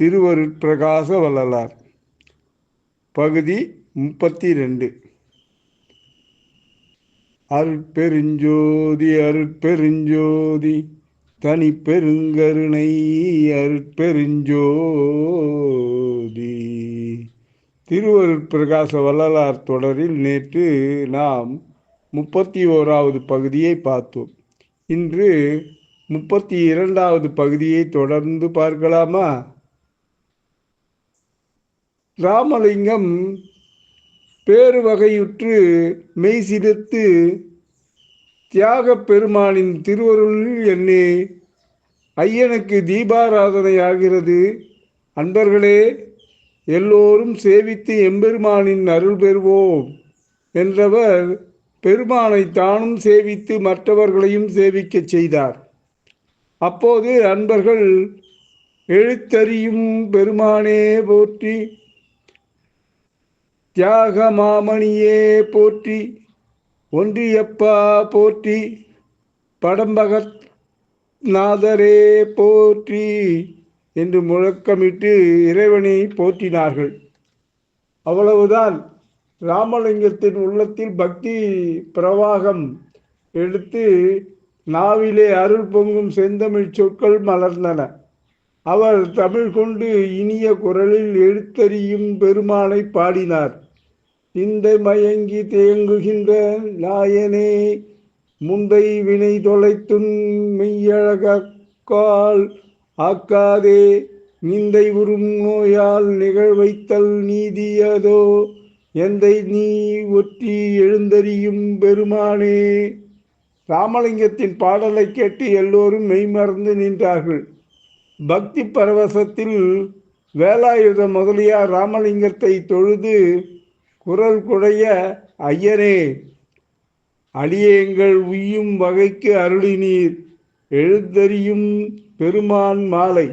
திருவருட்பிரகாச வள்ளலார் பகுதி முப்பத்தி ரெண்டு அருட்பெருஞ்சோதி அருட்பெருஞ்சோதி தனி பெருங்கருணை அருட்பெருஞ்சோதி. திருவருட்பிரகாச வள்ளலார் தொடரில் நேற்று நாம் முப்பத்தி ஓராவது பகுதியை பார்த்தோம். இன்று முப்பத்தி இரண்டாவது பகுதியை தொடர்ந்து பார்க்கலாமா? ராமலிங்கம் பேரு வகையுற்று மெய்சிலிர்த்து தியாகப் பெருமானின் திருவருளில் என்னே ஐயனுக்கு தீபாராதனை ஆகிறது அன்பர்களே எல்லோரும் சேவித்து எம்பெருமானின் அருள் பெறுவோம் என்றவர் பெருமானை தானும் சேவித்து மற்றவர்களையும் சேவிக்கச் செய்தார். அப்போது அன்பர்கள் எழுத்தறியும் பெருமானே போற்றி தியாக மாமணியே போற்றி ஒன்றியப்பா போற்றி படம்பகத் நாதரே போற்றி என்று முழக்கமிட்டு இறைவனை போற்றினார்கள். அவ்வளவுதான். ராமலிங்கத்தின் உள்ளத்தில் பக்தி பிரவாகம் எடுத்து நாவிலே அருள் பொங்கும் செந்தமிழ் சொற்கள் மலர்ந்தன. அவர் தமிழ் கொண்டு இனிய குரலில் எழுத்தறியும் பெருமானை பாடினார். இந்த மயங்கி தேங்குகின்ற நாயனே முந்தை வினை தொலைத்துன் மெய்யழகால் ஆக்காதே நிந்தை உறும் நோயால் நிகழ்வைத்தல் நீதியதோ எந்தை நீ ஒற்றி எழுந்தறியும் பெருமானே. ராமலிங்கத்தின் பாடலை கேட்டு எல்லோரும் மெய்மறந்து நின்றார்கள். பக்தி பரவசத்தில் வேலாயுத முதலியார் ராமலிங்கத்தை தொழுது குரல் குடைய ஐயனே அடியேங்கள் உய்யும் வகைக்கு அருளினீர். எழுத்தறியும் பெருமான் மாலை.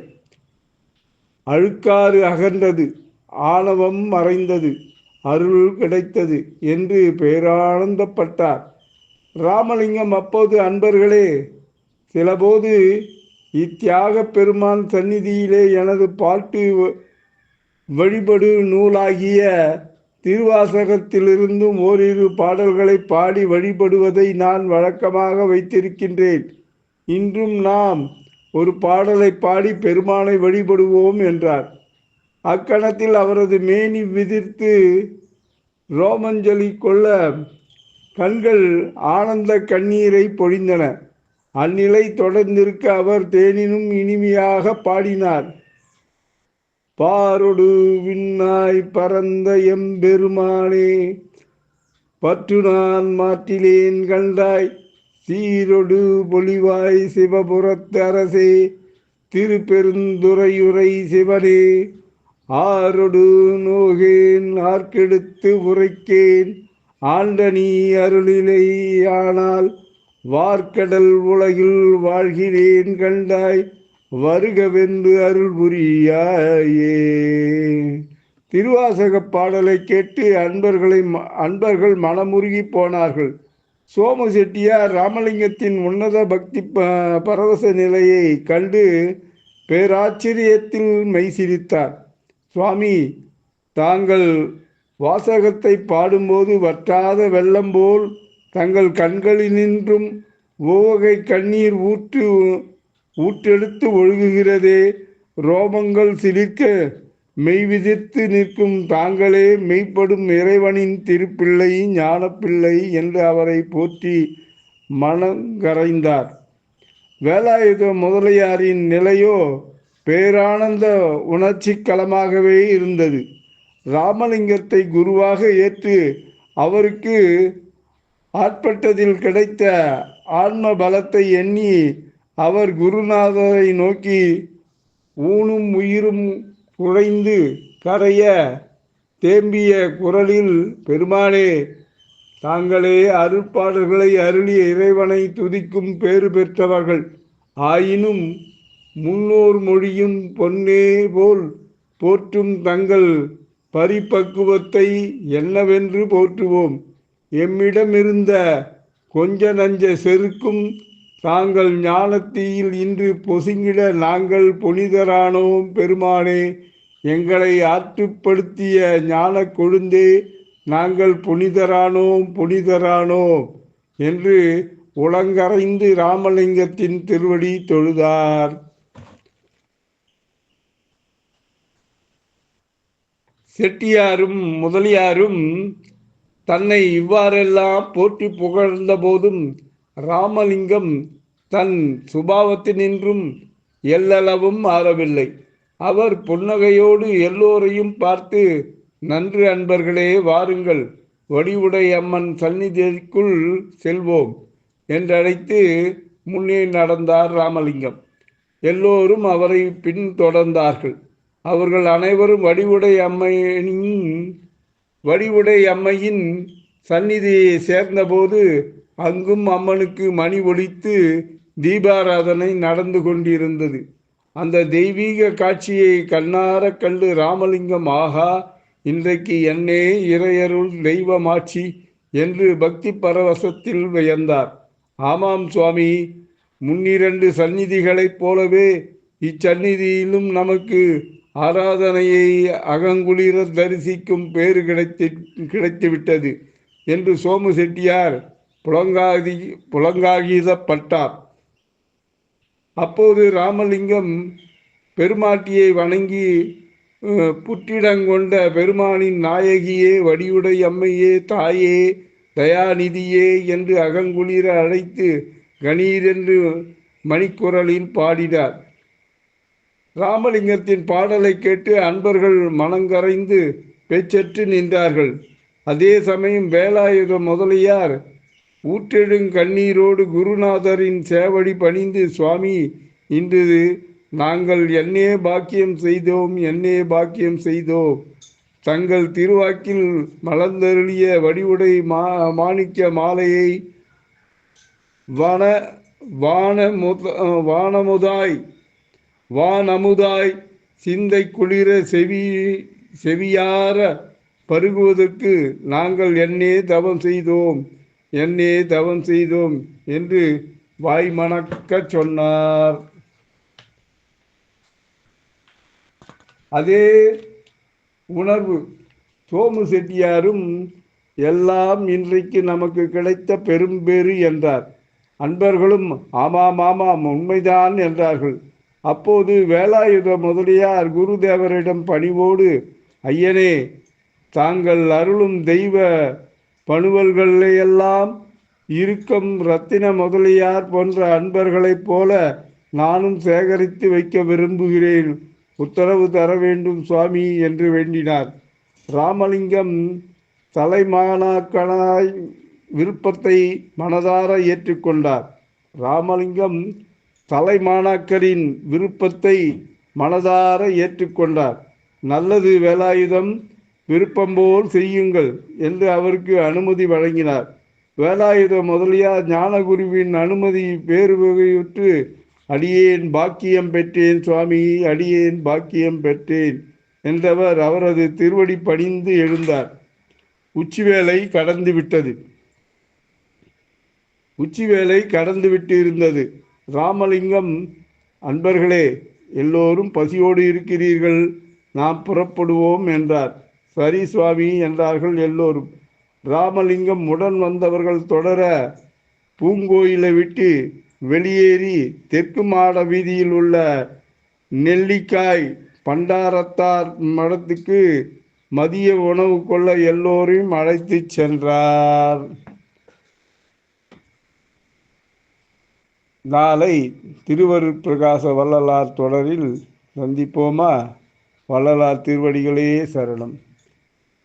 அழுக்காறு அகன்றது ஆணவம் மறைந்தது அருள் கிடைத்தது என்று பேரானந்தப்பட்டார். ராமலிங்கம் அப்போது அன்பர்களே சிலபோது இத்தியாக பெருமான் சந்நிதியிலே எனது பாட்டு வழிபடு நூலாகிய திருவாசகத்திலிருந்தும் ஓரிரு பாடல்களை பாடி வழிபடுவதை நான் வழக்கமாக வைத்திருக்கின்றேன். இன்றும் நாம் ஒரு பாடலை பாடி பெருமானை வழிபடுவோம் என்றார். அக்கணத்தில் அவரது மேனி விதிர்த்து ரோமஞ்சலி கொள்ள கண்கள் ஆனந்த கண்ணீரை பொழிந்தன. அந்நிலை தொடர்ந்திருக்க அவர் தேனினும் இனிமையாக பாடினார். பாரொடு விண்ணாய் பரந்த எம்பெருமானே பற்று நான் மாற்றிலேன் கண்டாய் சீரொடு பொலிவாய் சிவபுரத்து அரசே திருப்பெருந்துறையுரை சிவனே ஆரொடு நோகேன் ஆர்க்கெடுத்து உரைக்கேன் ஆண்ட நீ அருளிலை ஆனால் வார்க்கடல் உலகில் வாழ்கிறேன் கண்டாய் வருகவென்று அருள் புரியாயே திருவாசக பாடலை கேட்டு அன்பர்களை அன்பர்கள் மனமுருகி போனார்கள். சோமு செட்டியார் ராமலிங்கத்தின் உன்னத பக்தி பரவச நிலையை கண்டு பேராச்சரியத்தில் மெய்சிரித்தார். சுவாமி தாங்கள் வாசகத்தை பாடும்போது வற்றாத வெள்ளம் போல் தங்கள் கண்களினின்றும் ஓவகை கண்ணீர் ஊற்று ஊற்றெடுத்து ஒழுகுகிறதே. ரோமங்கள் சிலிர்க்க மெய்விதிர்த்து நிற்கும் தாங்களே மெய்ப்படும் இறைவனின் திருப்பிள்ளை ஞானப்பிள்ளை என்று அவரை போற்றி மனங்கரைந்தார். வேலாயுத முதலியாரின் நிலையோ பேரானந்த உணர்ச்சி களமாகவே இருந்தது. ராமலிங்கத்தை குருவாக ஏற்று அவருக்கு ஆட்பட்டதில் கிடைத்த ஆன்ம பலத்தை எண்ணி அவர் குருநாதரை நோக்கி ஊனும் உயிரும் குறைந்து கரைய தேம்பிய குரலில் பெருமானே தாங்களே அருட்பாடல்களை அருளிய இறைவனை துதிக்கும் பேறு பெற்றவர்கள். ஆயினும் முன்னோர் மொழியும் பொன்னே போல் போற்றும் தங்கள் பரிபக்குவத்தை என்னவென்று போற்றுவோம். எம்மிடமிருந்த கொஞ்ச நஞ்ச செருக்கும் தாங்கள் ஞானத்தீயில் இன்று பொசுங்கிட நாங்கள் புனிதரானோம் பெருமானே எங்களை ஆற்றுப்படுத்திய ஞான கொழுந்தே நாங்கள் புனிதரானோம் புனிதரானோம் என்று உலங்கரைந்து ராமலிங்கத்தின் திருவடி தொழுதார். செட்டியாரும் முதலியாரும் தன்னை இவ்வாறெல்லாம் போற்றி புகழ்ந்த போதும் ராமலிங்கம் தன் சுபாவத்தினின்றும் எல்லளவும் மாறவில்லை. அவர் புன்னகையோடு எல்லோரையும் பார்த்து நன்று அன்பர்களே வாருங்கள். வடிவுடை அம்மன் சந்நிதிக்குள் செல்வோம் என்றழைத்து முன்னே நடந்தார் ராமலிங்கம். எல்லோரும் அவரை பின்தொடர்ந்தார்கள். அவர்கள் அனைவரும் வடிவுடை அம்மையின் வடிவுடை அம்மையின் சந்நிதியை சேர்ந்தபோது அங்கும் அம்மனுக்கு மணி ஒழித்து தீபாராதனை நடந்து கொண்டிருந்தது. அந்த தெய்வீக காட்சியை கண்ணார கண்டு ராமலிங்கம் ஆகா இன்றைக்கு என்னே இறையருள் தெய்வமாட்சி என்று பக்தி பரவசத்தில் வியந்தார். ஆமாம் சுவாமி முன்னிரண்டு சந்நிதிகளைப் போலவே இச்சந்நிதியிலும் நமக்கு ஆராதனையை அகங்குளிர தரிசிக்கும் பேறு கிடைத்து கிடைத்துவிட்டது என்று சோமு செட்டியார் புலங்காதி புலங்காகிதப்பட்டார் அப்போது ராமலிங்கம் பெருமாட்டியை வணங்கி புற்றிடங்கொண்ட பெருமானின் நாயகியே வடியுடை அம்மையே தாயே தயாநிதியே என்று அகங்குளிர அழைத்து கணீரென்று மணிக்குரலில் பாடினார். ராமலிங்கத்தின் பாடலை கேட்டு அன்பர்கள் மனங்கரைந்து பேச்சற்று நின்றார்கள். அதே சமயம் வேலாயுத முதலியார் ஊற்றெடுங் கண்ணீரோடு குருநாதரின் சேவடி பணிந்து சுவாமி இன்று நாங்கள் என்னே பாக்கியம் செய்தோம் என்னே பாக்கியம் செய்தோம் தங்கள் திருவாக்கில் மலர்ந்தருளிய வடிவுடை மா மாணிக்க மாலையை வன வானமுத வானமுதாய் வானமுதாய் சிந்தை குளிர செவி செவியார பருகுவதற்கு நாங்கள் என்னே தவம் செய்தோம். என்னே தவம் செய்தோம் என்று வாய் மணக்கச் சொன்னார். அதே உணர்வு சோமு செட்டியாரும் எல்லாம் இன்றைக்கு நமக்கு கிடைத்த பெரும்பேறு என்றார். அன்பர்களும் ஆமாம் ஆமாம் உண்மைதான் என்றார்கள். அப்போது வேலாயுத முதலியார் குருதேவரிடம் பணிவோடு ஐயனே தாங்கள் அருளும் தெய்வ பணுவல்களையெல்லாம் இருக்கும் ரத்தின முதலியார் போன்ற அன்பர்களைப் போல நானும் சேகரித்து வைக்க விரும்புகிறேன். உத்தரவு தர வேண்டும் சுவாமி என்று வேண்டினார். ராமலிங்கம் தலைமானாக்கனாய் விருப்பத்தை மனதார ஏற்றுக்கொண்டார். ராமலிங்கம் தலைமாணாக்கரின் விருப்பத்தை மனதார ஏற்றுக்கொண்டார். நல்லது வேலாயுதம் விருப்பம்போல் செய்யுங்கள் என்று அவருக்கு அனுமதி வழங்கினார். வேலாயுத முதலியார் ஞானகுருவின் அனுமதி பேறு வகையுற்று அடியேன் பாக்கியம் பெற்றேன் சுவாமி அடியேன் பாக்கியம் பெற்றேன் என்றவர் அவரது திருவடி பணிந்து எழுந்தார். உச்சிவேளை கடந்து விட்டது. உச்சிவேளை கடந்து விட்டு இருந்தது ராமலிங்கம் அன்பர்களே எல்லோரும் பசியோடு இருக்கிறீர்கள் நாம் புறப்படுவோம் என்றார். சரி சுவாமி என்றார்கள் எல்லோரும். ராமலிங்கம் உடன் வந்தவர்கள் தொடர பூங்கோயிலை விட்டு வெளியேறி தெற்கு மாட வீதியில் உள்ள நெல்லிக்காய் பண்டாரத்தார் மடத்துக்கு மதிய உணவு கொள்ள எல்லோரையும் அழைத்து சென்றார். நாளை திருவருட் பிரகாச வள்ளலார் தொடரில் சந்திப்போமா? வள்ளலார் திருவடிகளே சரணம்.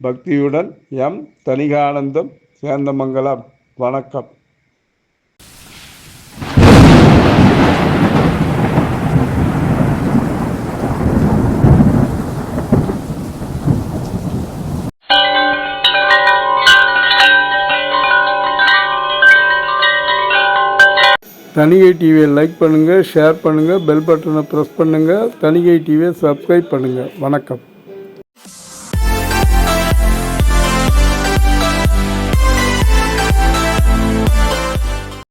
பக்தியுடன் எம் தனிகானந்தம் சேந்தமங்கலம். வணக்கம். தனிகை டிவியை லைக் பண்ணுங்கள் ஷேர் பண்ணுங்கள் பெல் பட்டனை ப்ரெஸ் பண்ணுங்கள் தனிகை டிவியை சப்ஸ்கிரைப் பண்ணுங்கள் வணக்கம்.